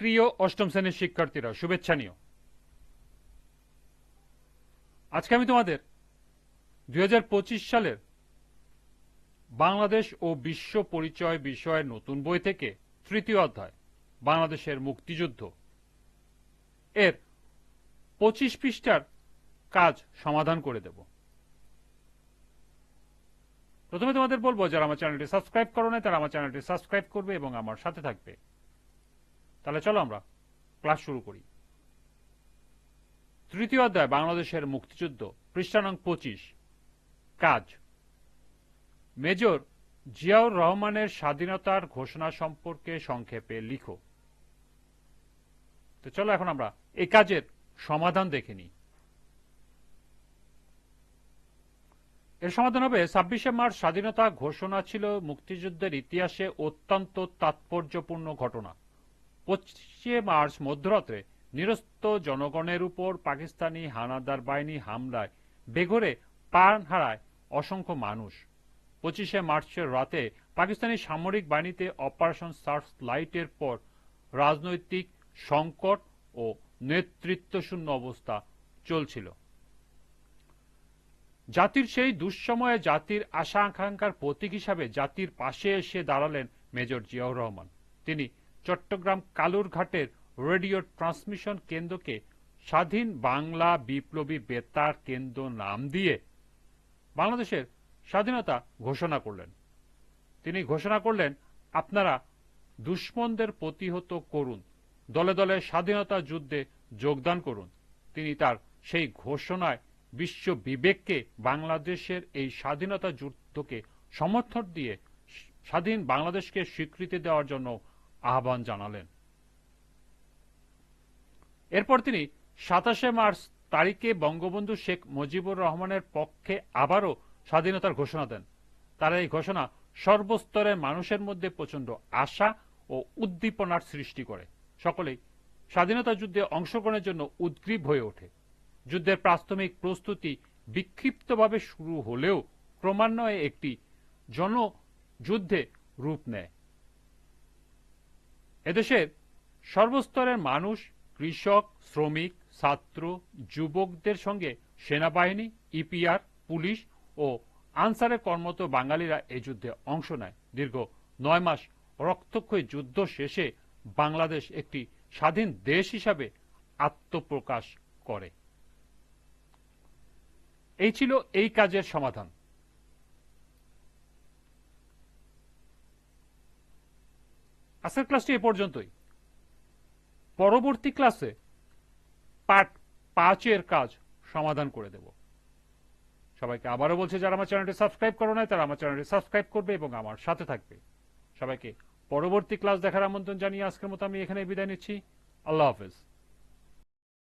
প্রিয় অষ্টম শ্রেণির শিক্ষার্থীরা, শুভেচ্ছা নিও। আজকে আমি তোমাদের দুই সালের বাংলাদেশ ও বিশ্ব পরিচয় বিষয়ের নতুন বই থেকে তৃতীয় অধ্যায়, বাংলাদেশের মুক্তিযুদ্ধ। এর পঁচিশ পৃষ্ঠার কাজ সমাধান করে দেব। প্রথমে তোমাদের বলব, যারা আমার চ্যানেলটি সাবস্ক্রাইব করো না তারা আমার চ্যানেলটি সাবস্ক্রাইব করবে এবং আমার সাথে থাকবে। তাহলে চলো আমরা ক্লাস শুরু করি। তৃতীয় অধ্যায়, বাংলাদেশের মুক্তিযুদ্ধ, পৃষ্ঠা নং পঁচিশ। কাজ। মেজর জিয়াউর রহমানের স্বাধীনতার ঘোষণা সম্পর্কে সংক্ষেপে লিখো। তো চলো এখন আমরা এই কাজের সমাধান দেখে নিই। এর সমাধান হবে, ছাব্বিশে মার্চ স্বাধীনতা ঘোষণা ছিল মুক্তিযুদ্ধের ইতিহাসে অত্যন্ত তাৎপর্যপূর্ণ ঘটনা। পঁচিশে মার্চ মধ্যরাত্রে নিরস্ত জনগণের উপর পাকিস্তানি হানাদার বাহিনী হামলায় বেঘরে প্রাণ হারায় অসংখ্য মানুষ। পঁচিশে মার্চের রাতে পাকিস্তানি সামরিক বাহিনীতে অপারেশন সার্চ লাইটের পর রাজনৈতিক সংকট ও নেতৃত্বশূন্য অবস্থা চলছিল। জাতির সেই দুঃসময়ে জাতির আশা আকাঙ্ক্ষার প্রতীক হিসাবে জাতির পাশে এসে দাঁড়ালেন মেজর জিয়াউর রহমান। তিনি চট্টগ্রাম কালুরঘাটের রেডিও ট্রান্সমিশন কেন্দ্রকে স্বাধীন বাংলা বিপ্লবী বেতার কেন্দ্র নাম দিয়ে বাংলাদেশের স্বাধীনতা ঘোষণা করলেন। তিনি ঘোষণা করলেন, আপনারা দুশ্মনদের প্রতিহত করুন, দলে দলে স্বাধীনতা যুদ্ধে যোগদান করুন। তিনি তার সেই ঘোষণায় বিশ্ব বিবেককে বাংলাদেশের এই স্বাধীনতা যুদ্ধকে সমর্থন দিয়ে স্বাধীন বাংলাদেশকে স্বীকৃতি দেওয়ার জন্য আহ্বান জানালেন। এরপর তিনি সাতাশে মার্চ তারিখে বঙ্গবন্ধু শেখ মুজিবুর রহমানের পক্ষে আবারও স্বাধীনতার ঘোষণা দেন। তার এই ঘোষণা সর্বস্তরের মানুষের মধ্যে প্রচণ্ড আশা ও উদ্দীপনার সৃষ্টি করে। সকলেই স্বাধীনতা যুদ্ধে অংশগ্রহণের জন্য উদ্গ্রীব হয়ে ওঠে। যুদ্ধের প্রাথমিক প্রস্তুতি বিক্ষিপ্তভাবে শুরু হলেও ক্রমান্বয়ে একটি জনযুদ্ধে রূপ নেয়। এদেশের সর্বস্তরের মানুষ, কৃষক, শ্রমিক, ছাত্র, যুবকদের সঙ্গে সেনাবাহিনী, ইপিআর, পুলিশ ও আনসারে কর্মরত বাঙালিরা এই যুদ্ধে অংশ নেয়। দীর্ঘ নয় মাস রক্তক্ষয়ী যুদ্ধ শেষে বাংলাদেশ একটি স্বাধীন দেশ হিসাবে আত্মপ্রকাশ করে। এই ছিল এই কাজের সমাধান। আজকের ক্লাসটি এ পর্যন্তই। পরবর্তী ক্লাসে পার্ট পাঁচের কাজ সমাধান করে দেব। সবাইকে আবারও বলছে, যারা আমার চ্যানেলটি সাবস্ক্রাইব করো নাই, তারা আমার চ্যানেলটি সাবস্ক্রাইব করবে এবং আমার সাথে থাকবে। সবাইকে পরবর্তী ক্লাস দেখার আমন্ত্রণ জানিয়ে আজকের মতো আমি এখানে বিদায় নিচ্ছি। আল্লাহ হাফেজ।